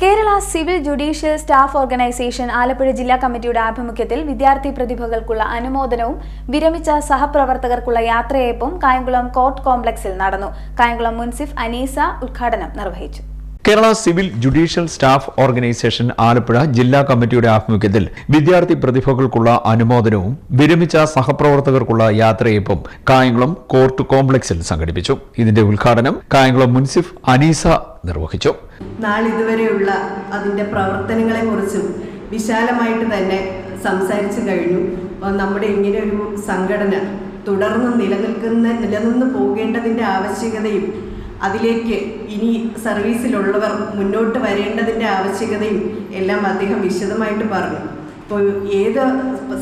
Kerala civil judicial staff organisation Alappuzha ജില്ലാ കമ്മിറ്റിയുടെ ആഭിമുഖ്യത്തിൽ വിദ്യാർത്ഥി പ്രതിഭകൾക്കുള്ള അനുമോദനവും വിരമിച്ച സഹപ്രവർത്തകർക്കുള്ള യാത്രയയപ്പും കായംകുളം കോർട്ട് കോംപ്ലക്സിൽ നടന്നു. കായംകുളം മുൻസിഫ് അനീസ ഉദ്ഘാടനം നിർവഹിച്ചു. Kerala civil judicial staff organisation Alappuzha ജില്ലാ കമ്മിറ്റിയുടെ ആഭിമുഖ്യത്തിൽ വിദ്യാർത്ഥി പ്രതിഭകൾക്കുള്ള അനുമോദനവും വിരമിച്ച സഹപ്രവർത്തകർക്കുള്ള യാത്രയപ്പും കായംകുളം കോർട്ട് കോംപ്ലക്സിൽ സംഘടിപ്പിച്ചു. ഇതിന്റെ ഉദ്ഘാടനം കായംകുളം മുൻസിഫ് അനീസ നിർവഹിച്ചു. നാളിതുവരെയുള്ള അതിന്റെ പ്രവർത്തനങ്ങളെക്കുറിച്ചും വിശാലമായിട്ട് തന്നെ സംസാരിച്ചു കഴിഞ്ഞു. നമ്മുടെ ഇങ്ങനെ ഒരു സംഘടന തുടർന്ന് നിലനിൽക്കുന്ന നിലനിന്ന് പോകേണ്ടതിന്റെ ആവശ്യകതയും അതിലേക്ക് ഇനി സർവീസിലുള്ളവർ മുന്നോട്ട് വരേണ്ടതിന്റെ ആവശ്യകതയും എല്ലാം അദ്ദേഹം വിശദമായിട്ട് പറഞ്ഞു. ഇപ്പോൾ ഏത്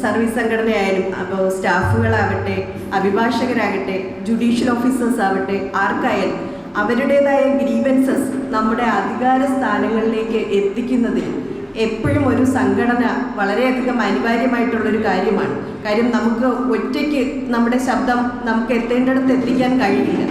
സർവീസ് സംഘടനയായാലും അപ്പോൾ സ്റ്റാഫുകളാകട്ടെ അഭിഭാഷകരാകട്ടെ ജുഡീഷ്യൽ ഓഫീസേഴ്സ് ആവട്ടെ ആർക്കായാലും അവരുടേതായ ഗ്രീവൻസസ് നമ്മുടെ അധികാര സ്ഥാനങ്ങളിലേക്ക് എത്തിക്കുന്നതിൽ എപ്പോഴും ഒരു സംഘടന വളരെയധികം അനിവാര്യമായിട്ടുള്ളൊരു കാര്യമാണ്. കാര്യം നമുക്ക് ഒറ്റയ്ക്ക് നമ്മുടെ ശബ്ദം നമുക്ക് എത്തേണ്ടിടത്ത് എത്തിക്കാൻ കഴിയില്ല.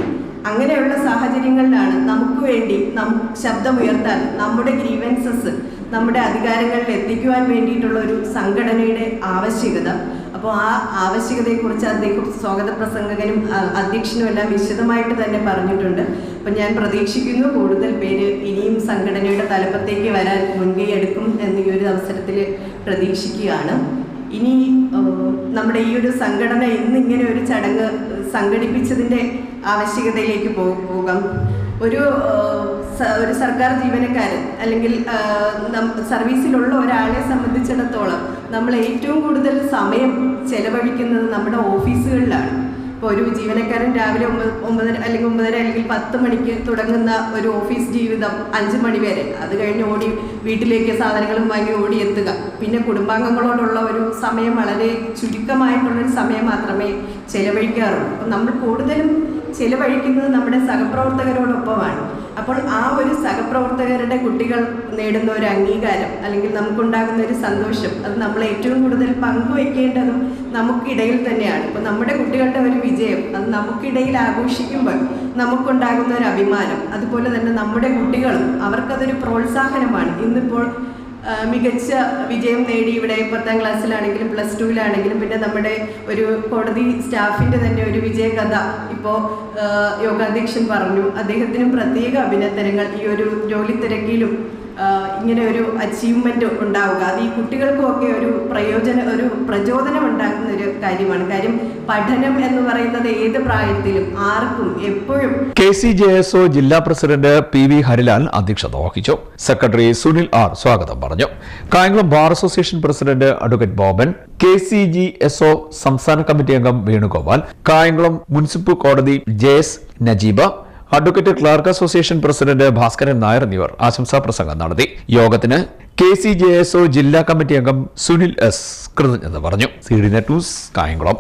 അങ്ങനെയുള്ള സാഹചര്യങ്ങളിലാണ് നമുക്ക് വേണ്ടി നം ശബ്ദമുയർത്താൻ നമ്മുടെ ഗ്രീവൻസസ് നമ്മുടെ അധികാരങ്ങളിൽ എത്തിക്കുവാൻ വേണ്ടിയിട്ടുള്ള ഒരു സംഘടനയുടെ ആവശ്യകത. അപ്പോൾ ആ ആവശ്യകതയെക്കുറിച്ച് അദ്ദേഹം സ്വാഗത പ്രസംഗകനും അധ്യക്ഷനും എല്ലാം വിശദമായിട്ട് തന്നെ പറഞ്ഞിട്ടുണ്ട്. അപ്പം ഞാൻ പ്രതീക്ഷിക്കുന്നു കൂടുതൽ പേര് ഇനിയും സംഘടനയുടെ തലപ്പത്തേക്ക് വരാൻ മുൻകൈ എടുക്കും എന്ന് ഈ ഒരു അവസരത്തിൽ പ്രതീക്ഷിക്കുകയാണ്. ഇനി നമ്മുടെ ഈ ഒരു സംഘടന ഇന്നിങ്ങനെ ഒരു ചടങ്ങ് സംഘടിപ്പിച്ചതിന്റെ ആവശ്യകതയിലേക്ക് പോകാം. ഒരു ഒരു സർക്കാർ ജീവനക്കാരൻ അല്ലെങ്കിൽ സർവീസിലുള്ള ഒരാളെ സംബന്ധിച്ചിടത്തോളം നമ്മൾ ഏറ്റവും കൂടുതൽ സമയം ചെലവഴിക്കുന്നത് നമ്മുടെ ഓഫീസുകളിലാണ്. ഇപ്പോൾ ഒരു ജീവനക്കാരൻ രാവിലെ ഒമ്പത് ഒമ്പതര അല്ലെങ്കിൽ ഒമ്പതര അല്ലെങ്കിൽ പത്ത് മണിക്ക് തുടങ്ങുന്ന ഒരു ഓഫീസ് ജീവിതം അഞ്ച് മണി വരെ. അത് കഴിഞ്ഞ് ഓടി വീട്ടിലേക്ക് സാധനങ്ങളും വാങ്ങി ഓടി എത്തുക. പിന്നെ കുടുംബാംഗങ്ങളോടുള്ള ഒരു സമയം വളരെ ചുരുക്കമായിട്ടുള്ളൊരു സമയം മാത്രമേ ചെലവഴിക്കാറുള്ളൂ. അപ്പം നമ്മൾ കൂടുതലും ചിലവഴിക്കുന്നത് നമ്മുടെ സഹപ്രവർത്തകരോടൊപ്പമാണ്. അപ്പോൾ ആ ഒരു സഹപ്രവർത്തകരുടെ കുട്ടികൾ നേടുന്ന ഒരു അംഗീകാരം അല്ലെങ്കിൽ നമുക്കുണ്ടാകുന്ന ഒരു സന്തോഷം അത് നമ്മൾ ഏറ്റവും കൂടുതൽ പങ്കുവയ്ക്കേണ്ടതും നമുക്കിടയിൽ തന്നെയാണ്. ഇപ്പോൾ നമ്മുടെ കുട്ടികളുടെ ഒരു വിജയം അത് നമുക്കിടയിൽ ആഘോഷിക്കുമ്പോൾ നമുക്കുണ്ടാകുന്ന ഒരു അഭിമാനം അതുപോലെ തന്നെ നമ്മുടെ കുട്ടികളും അവർക്കതൊരു പ്രോത്സാഹനമാണ്. ഇന്നിപ്പോൾ മികച്ച വിജയം നേടി ഇവിടെ പത്താം ക്ലാസ്സിലാണെങ്കിലും പ്ലസ് ടുവിലാണെങ്കിലും പിന്നെ നമ്മുടെ ഒരു കോടതി സ്റ്റാഫിന്റെ തന്നെ ഒരു വിജയകഥ ഇപ്പോൾ യോഗാധ്യക്ഷൻ പറഞ്ഞു. അദ്ദേഹത്തിനും പ്രത്യേക അഭിനന്ദനങ്ങൾ ഈ ഒരു ജോലി തിരക്കിലും ഇങ്ങനെ ഒരു അച്ചീവ്മെന്റ് ഉണ്ടാവുക. അത് ഈ കുട്ടികൾക്കുമൊക്കെ ഒരു പ്രയോജന ഒരു പ്രചോദനം ഉണ്ടാക്കുന്ന ഒരു കാര്യമാണ്. കാര്യം പഠനം എന്ന് പറയുന്നത് ഏത് പ്രായത്തിലും ആർക്കും എപ്പോഴും K C J S O ജില്ലാ പ്രസിഡന്റ് പി വി ഹരിലാൽ അധ്യക്ഷത വഹിച്ചു. സെക്രട്ടറി സുനിൽ ആർ സ്വാഗതം പറഞ്ഞു. Kayamkulam bar association president advocate Boban K C G S O സംസ്ഥാന കമ്മിറ്റി അംഗം വേണുഗോപാൽ കായംകുളം മുനിസിപ്പൽ കോടതി J S Najeeba advocate clerk association president Bhaskaran Nair എന്നിവർ ആശംസാ പ്രസംഗം നടത്തി. യോഗത്തിന് K C J S O ജില്ലാ കമ്മിറ്റി അംഗം സുനിൽ എസ് കൃതജ്ഞത പറഞ്ഞു. C D net news Kayamkulam.